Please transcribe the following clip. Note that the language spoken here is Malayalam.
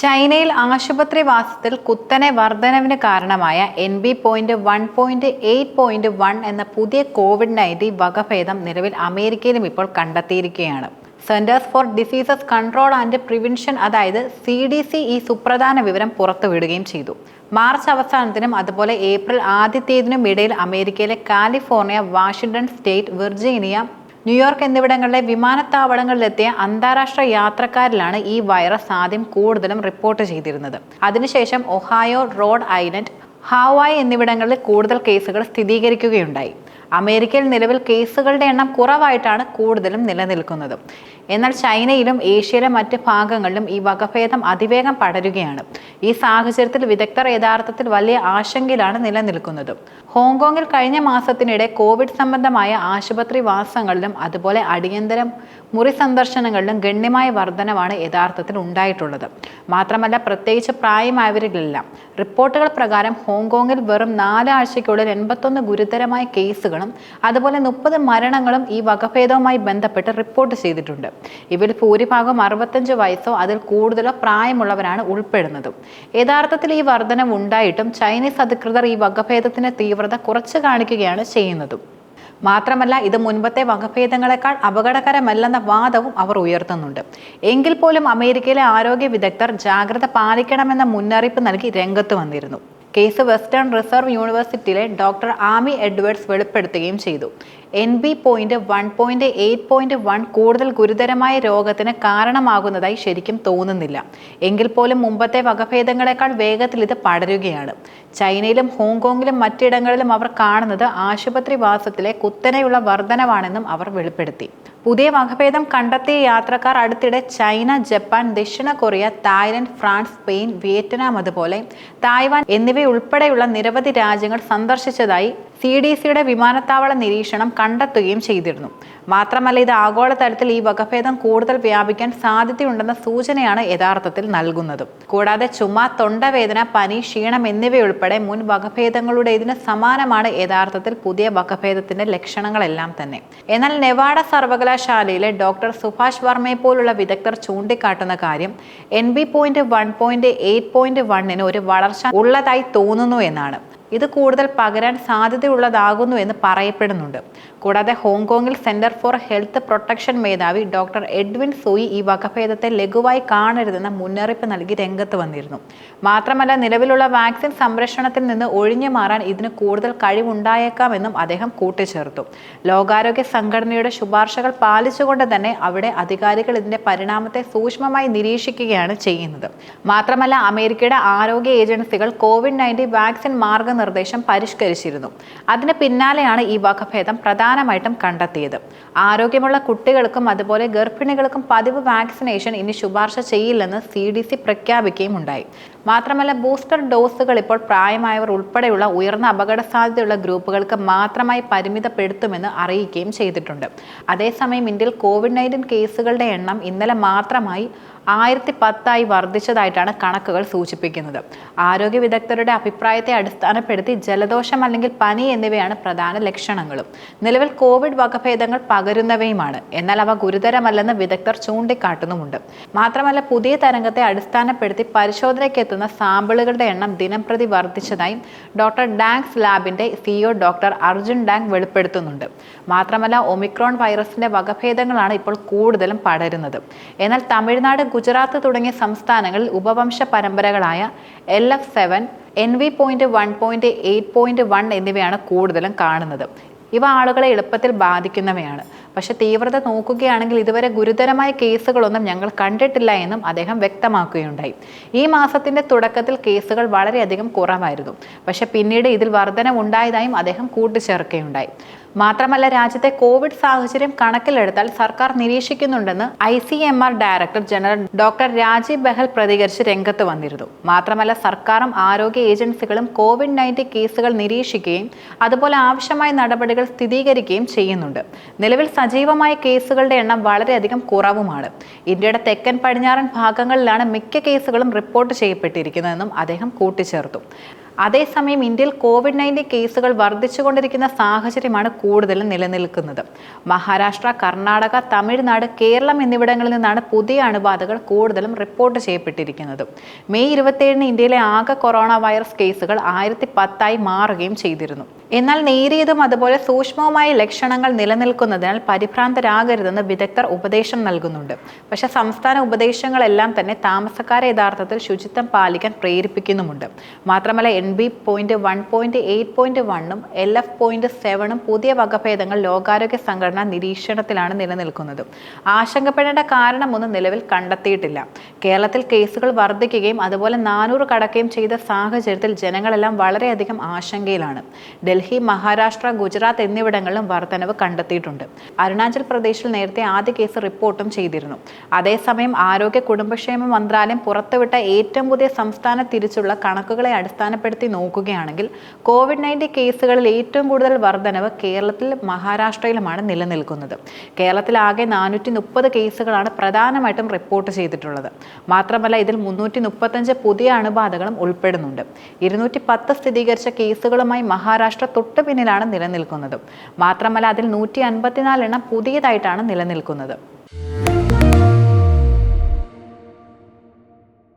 ചൈനയിൽ ആശുപത്രി വാസത്തിൽ കുത്തനെ വർധനവിന് കാരണമായ N B point one point eight point one എന്ന പുതിയ കോവിഡ് നയന്റീൻ വകഭേദം നിലവിൽ അമേരിക്കയിലും ഇപ്പോൾ കണ്ടെത്തിയിരിക്കുകയാണ്. Centers for Diseases Control and Prevention അതായത് സി ഡി സി ഈ സുപ്രധാന വിവരം പുറത്തുവിടുകയും ചെയ്തു. മാർച്ച് അവസാനത്തിനും അതുപോലെ ഏപ്രിൽ ആദ്യത്തേതിനും ഇടയിൽ അമേരിക്കയിലെ California Washington state Virginia New York എന്നിവിടങ്ങളിലെ വിമാനത്താവളങ്ങളിലെത്തിയ അന്താരാഷ്ട്ര യാത്രക്കാരിലാണ് ഈ വൈറസ് ആദ്യം കൂടുതലും റിപ്പോർട്ട് ചെയ്തിരുന്നത്. അതിനുശേഷം ഒഹായോ റോഡ് ഐലൻഡ് ഹാവായ് എന്നിവിടങ്ങളിൽ കൂടുതൽ കേസുകൾ സ്ഥിരീകരിക്കുകയുണ്ടായി. അമേരിക്കയിൽ നിലവിൽ കേസുകളുടെ എണ്ണം കുറവായിട്ടാണ് കൂടുതലും നിലനിൽക്കുന്നത്. എന്നാൽ ചൈനയിലും ഏഷ്യയിലെ മറ്റ് ഭാഗങ്ങളിലും ഈ വകഭേദം അതിവേഗം പടരുകയാണ്. ഈ സാഹചര്യത്തിൽ വിദഗ്ധർ യഥാർത്ഥത്തിൽ വലിയ ആശങ്കയിലാണ് നിലനിൽക്കുന്നത്. ഹോങ്കോങ്ങിൽ കഴിഞ്ഞ മാസത്തിനിടെ കോവിഡ് സംബന്ധമായ ആശുപത്രി വാസങ്ങളിലും അതുപോലെ അടിയന്തരം മുറി സന്ദർശനങ്ങളിലും ഗണ്യമായ വർധനമാണ് യഥാർത്ഥത്തിൽ ഉണ്ടായിട്ടുള്ളത്. മാത്രമല്ല പ്രത്യേകിച്ച് പ്രായമായവരിലെല്ലാം റിപ്പോർട്ടുകൾ പ്രകാരം ഹോങ്കോങ്ങിൽ വെറും നാലാഴ്ചയ്ക്കുള്ളിൽ എൺപത്തൊന്ന് ഗുരുതരമായ കേസുകളും അതുപോലെ മുപ്പത് മരണങ്ങളും ഈ വകഭേദവുമായി ബന്ധപ്പെട്ട് റിപ്പോർട്ട് ചെയ്തിട്ടുണ്ട്. ഇവരിൽ ഭൂരിഭാഗം അറുപത്തഞ്ച് വയസ്സോ അതിൽ കൂടുതലോ പ്രായമുള്ളവരാണ് ഉൾപ്പെടുന്നത്. യഥാർത്ഥത്തിൽ ഈ വർധനവ് ഉണ്ടായിട്ടും ചൈനീസ് അധികൃതർ ഈ വകഭേദത്തിന്റെ തീവ്രത കുറച്ച് കാണിക്കുകയാണ് ചെയ്യുന്നതും. മാത്രമല്ല ഇത് മുൻപത്തെ വകഭേദങ്ങളെക്കാൾ അപകടകരമല്ലെന്ന വാദവും അവർ ഉയർത്തുന്നുണ്ട്. എങ്കിൽ പോലും അമേരിക്കയിലെ ആരോഗ്യ വിദഗ്ധർ ജാഗ്രത പാലിക്കണമെന്ന മുന്നറിയിപ്പ് നൽകി രംഗത്ത് വന്നിരുന്നു. കേസ് വെസ്റ്റേൺ റിസർവ് യൂണിവേഴ്സിറ്റിയിലെ ഡോക്ടർ ആമി എഡ്വേർഡ്സ് വെളിപ്പെടുത്തുകയും ചെയ്തു. N B point one point eight point one കൂടുതൽ ഗുരുതരമായ രോഗത്തിന് കാരണമാകുന്നതായി ശരിക്കും തോന്നുന്നില്ല. എങ്കിൽ പോലും മുമ്പത്തെ വകഭേദങ്ങളെക്കാൾ വേഗത്തിൽ ഇത് പടരുകയാണ്. ചൈനയിലും ഹോങ്കോങ്ങിലും മറ്റിടങ്ങളിലും അവർ കാണുന്നത് ആശുപത്രി വാസത്തിലെ കുത്തനെയുള്ള വർധനവാണെന്നും അവർ വെളിപ്പെടുത്തി. പുതിയ വകഭേദം കണ്ടെത്തിയ യാത്രക്കാർ അടുത്തിടെ ചൈന ജപ്പാൻ ദക്ഷിണ Korea Thailand France Spain Vietnam അതുപോലെ തായ്വാൻ എന്നിവയുൾപ്പെടെയുള്ള നിരവധി രാജ്യങ്ങൾ സന്ദർശിച്ചതായി സി ഡി സിയുടെ വിമാനത്താവള നിരീക്ഷണം കണ്ടെത്തുകയും ചെയ്തിരുന്നു. മാത്രമല്ല ഇത് ആഗോളതലത്തിൽ ഈ വകഭേദം കൂടുതൽ വ്യാപിക്കാൻ സാധ്യതയുണ്ടെന്ന സൂചനയാണ് യഥാർത്ഥത്തിൽ നൽകുന്നത്. കൂടാതെ ചുമ തൊണ്ടവേദന പനി ക്ഷീണം എന്നിവയുൾപ്പെടെ മുൻ വകഭേദങ്ങളുടെ ഇതിന് സമാനമാണ് യഥാർത്ഥത്തിൽ പുതിയ വകഭേദത്തിന്റെ ലക്ഷണങ്ങളെല്ലാം തന്നെ. എന്നാൽ നെവാഡ സർവകലാശാലയിലെ ഡോക്ടർ സുഭാഷ് വർമ്മയെ പോലുള്ള വിദഗ്ധർ ചൂണ്ടിക്കാട്ടുന്ന കാര്യം N B point one point eight point വണ്ണിന് ഒരു വളർച്ച ഉള്ളതായി തോന്നുന്നു എന്നാണ്. ഇത് കൂടുതൽ പകരാൻ സാധ്യതയുള്ളതാകുന്നു എന്ന് പറയപ്പെടുന്നുണ്ട്. കൂടാതെ ഹോങ്കോങ്ങിൽ സെന്റർ ഫോർ ഹെൽത്ത് പ്രൊട്ടക്ഷൻ മേധാവി ഡോക്ടർ എഡ്വിൻ സോയി ഈ വകഭേദത്തെ ലഘുവായി കാണരുതെന്ന മുന്നറിയിപ്പ് നൽകി രംഗത്ത് വന്നിരുന്നു. മാത്രമല്ല നിലവിലുള്ള വാക്സിൻ സംരക്ഷണത്തിൽ നിന്ന് ഒഴിഞ്ഞു മാറാൻ ഇതിന് കൂടുതൽ കഴിവുണ്ടായേക്കാമെന്നും അദ്ദേഹം കൂട്ടിച്ചേർത്തു. ലോകാരോഗ്യ സംഘടനയുടെ ശുപാർശകൾ പാലിച്ചുകൊണ്ട് തന്നെ അവിടെ അധികാരികൾ ഇതിന്റെ പരിണാമത്തെ സൂക്ഷ്മമായി നിരീക്ഷിക്കുകയാണ് ചെയ്യുന്നത്. മാത്രമല്ല അമേരിക്കയുടെ ആരോഗ്യ ഏജൻസികൾ കോവിഡ് നയന്റീൻ വാക്സിൻ മാർഗനിർദ്ദേശം പരിഷ്കരിച്ചിരുന്നു. അതിന് പിന്നാലെയാണ് ഈ വകഭേദം പ്രധാനമായിട്ടും കണ്ടെത്തിയത്. ആരോഗ്യമുള്ള കുട്ടികൾക്കും അതുപോലെ ഗർഭിണികൾക്കും പതിവ് വാക്സിനേഷൻ ഇനി ശുപാർശ ചെയ്യില്ലെന്ന് സി ഡി സി പ്രഖ്യാപിക്കുകയും ഉണ്ടായി. മാത്രമല്ല ബൂസ്റ്റർ ഡോസുകൾ ഇപ്പോൾ പ്രായമായവർ ഉൾപ്പെടെയുള്ള ഉയർന്ന അപകട സാധ്യതയുള്ള ഗ്രൂപ്പുകൾക്ക് മാത്രമായി പരിമിതപ്പെടുത്തുമെന്ന് അറിയിക്കുകയും ചെയ്തിട്ടുണ്ട്. അതേസമയം ഇന്ത്യയിൽ കോവിഡ് നയന്റീൻ കേസുകളുടെ എണ്ണം ഇന്നലെ മാത്രമായി ആയിരത്തി പത്തായി വർദ്ധിച്ചതായിട്ടാണ് കണക്കുകൾ സൂചിപ്പിക്കുന്നത്. ആരോഗ്യ വിദഗ്ധരുടെ അഭിപ്രായത്തെ അടിസ്ഥാനപ്പെടുത്തി ജലദോഷം അല്ലെങ്കിൽ പനി എന്നിവയാണ് പ്രധാന ലക്ഷണങ്ങളും. നിലവിൽ കോവിഡ് വകഭേദങ്ങൾ പകരുന്നവയുമാണ്. എന്നാൽ അവ ഗുരുതരമല്ലെന്ന് വിദഗ്ധർ ചൂണ്ടിക്കാട്ടുന്നുമുണ്ട്. മാത്രമല്ല പുതിയ തരംഗത്തെ അടിസ്ഥാനപ്പെടുത്തി പരിശോധനയ്ക്ക് എത്തുന്ന സാമ്പിളുകളുടെ എണ്ണം ദിനംപ്രതി വർദ്ധിച്ചതായും ഡോക്ടർ ഡാങ്സ് ലാബിന്റെ സിഇഒ ഡോക്ടർ അർജുൻ ഡാങ് വെളിപ്പെടുത്തുന്നുണ്ട്. മാത്രമല്ല ഒമിക്രോൺ വൈറസിന്റെ വകഭേദങ്ങളാണ് ഇപ്പോൾ കൂടുതലും പടരുന്നത്. എന്നാൽ തമിഴ്നാട് ഗുജറാത്ത് തുടങ്ങിയ സംസ്ഥാനങ്ങളിൽ ഉപവംശ പരമ്പരകളായ L F seven N V point one point eight point one എന്നിവയാണ് കൂടുതലും കാണുന്നത്. ഇവ ആളുകളെ എളുപ്പത്തിൽ ബാധിക്കുന്നവയാണ്. പക്ഷെ തീവ്രത നോക്കുകയാണെങ്കിൽ ഇതുവരെ ഗുരുതരമായ കേസുകളൊന്നും ഞങ്ങൾ കണ്ടിട്ടില്ല എന്നും അദ്ദേഹം വ്യക്തമാക്കുകയുണ്ടായി. ഈ മാസത്തിന്റെ തുടക്കത്തിൽ കേസുകൾ വളരെയധികം കുറവായിരുന്നു. പക്ഷെ പിന്നീട് ഇതിൽ വർധനവുണ്ടായതായും അദ്ദേഹം കൂട്ടിച്ചേർക്കുകയുണ്ടായി. മാത്രമല്ല രാജ്യത്തെ കോവിഡ് സാഹചര്യം കണക്കിലെടുത്താൽ സർക്കാർ നിരീക്ഷിക്കുന്നുണ്ടെന്ന് I C M R director general doctor Rajiv Bahl പ്രതികരിച്ച് രംഗത്ത് വന്നിരുന്നു. മാത്രമല്ല സർക്കാരും ആരോഗ്യ ഏജൻസികളും കോവിഡ് നയന്റീൻ കേസുകൾ നിരീക്ഷിക്കുകയും അതുപോലെ ആവശ്യമായ നടപടികൾ സ്ഥിരീകരിക്കുകയും ചെയ്യുന്നുണ്ട്. നിലവിൽ സജീവമായ കേസുകളുടെ എണ്ണം വളരെയധികം കുറവുമാണ്. ഇന്ത്യയുടെ തെക്കൻ പടിഞ്ഞാറൻ ഭാഗങ്ങളിലാണ് മിക്ക കേസുകളും റിപ്പോർട്ട് ചെയ്യപ്പെട്ടിരിക്കുന്നതെന്നും അദ്ദേഹം കൂട്ടിച്ചേർത്തു. അതേസമയം ഇന്ത്യയിൽ കോവിഡ് നയന്റീൻ കേസുകൾ വർദ്ധിച്ചുകൊണ്ടിരിക്കുന്ന സാഹചര്യമാണ് കൂടുതലും നിലനിൽക്കുന്നത്. മഹാരാഷ്ട്ര കർണാടക തമിഴ്നാട് കേരളം എന്നിവിടങ്ങളിൽ നിന്നാണ് പുതിയ അണുബാധകൾ കൂടുതലും റിപ്പോർട്ട് ചെയ്യപ്പെട്ടിരിക്കുന്നത്. മെയ് ഇരുപത്തിയേഴിന് ഇന്ത്യയിലെ ആകെ കൊറോണ വൈറസ് കേസുകൾ ആയിരത്തി പത്തായി മാറുകയും ചെയ്തിരുന്നു. എന്നാൽ നേരിയതും അതുപോലെ സൂക്ഷ്മവുമായ ലക്ഷണങ്ങൾ നിലനിൽക്കുന്നതിനാൽ പരിഭ്രാന്തരാകരുതെന്ന് വിദഗ്ധർ ഉപദേശം നൽകുന്നുണ്ട്. പക്ഷേ സംസ്ഥാന ഉപദേശങ്ങളെല്ലാം തന്നെ താമസക്കാരെ യഥാർത്ഥത്തിൽ ശുചിത്വം പാലിക്കാൻ പ്രേരിപ്പിക്കുന്നുമുണ്ട്. മാത്രമല്ല N B point one point eight point വണ്ണും എൽ എഫ് പോയിന്റ് സെവനും പുതിയ വകഭേദങ്ങൾ ലോകാരോഗ്യ സംഘടന നിരീക്ഷണത്തിലാണ് നിലനിൽക്കുന്നത്. ആശങ്കപ്പെടേണ്ട കാരണമൊന്നും നിലവിൽ കണ്ടെത്തിയിട്ടില്ല. കേരളത്തിൽ കേസുകൾ വർദ്ധിക്കുകയും അതുപോലെ നാനൂറ് കടക്കുകയും ചെയ്ത സാഹചര്യത്തിൽ ജനങ്ങളെല്ലാം വളരെയധികം ആശങ്കയിലാണ്. ഡൽഹി മഹാരാഷ്ട്ര ഗുജറാത്ത് എന്നിവിടങ്ങളിലും വർധനവ് കണ്ടെത്തിയിട്ടുണ്ട്. അരുണാചൽ പ്രദേശിൽ നേരത്തെ ആദ്യ കേസ് റിപ്പോർട്ടും ചെയ്തിരുന്നു. അതേസമയം ആരോഗ്യ കുടുംബക്ഷേമ മന്ത്രാലയം പുറത്തുവിട്ട ഏറ്റവും പുതിയ സംസ്ഥാന തിരിച്ചുള്ള കണക്കുകളെ അടിസ്ഥാനപ്പെടുത്തി നോക്കുകയാണെങ്കിൽ കോവിഡ് നയന്റീൻ കേസുകളിൽ ഏറ്റവും കൂടുതൽ വർധനവ് കേരളത്തിൽ മഹാരാഷ്ട്രയിലുമാണ് നിലനിൽക്കുന്നത്. കേരളത്തിൽ ആകെ നാനൂറ്റി മുപ്പത് കേസുകളാണ് പ്രധാനമായിട്ടും റിപ്പോർട്ട് ചെയ്തിട്ടുള്ളത്. മാത്രമല്ല ഇതിൽ മുന്നൂറ്റി മുപ്പത്തഞ്ച് പുതിയ അണുബാധകളും ഉൾപ്പെടുന്നുണ്ട്. ഇരുന്നൂറ്റി പത്ത് സ്ഥിരീകരിച്ച കേസുകളുമായി മഹാരാഷ്ട്ര തൊട്ടു പിന്നിലാണ് നിലനിൽക്കുന്നത്. മാത്രമല്ല അതിൽ നൂറ്റി അൻപത്തിനാല് എണ്ണം പുതിയതായിട്ടാണ് നിലനിൽക്കുന്നത്.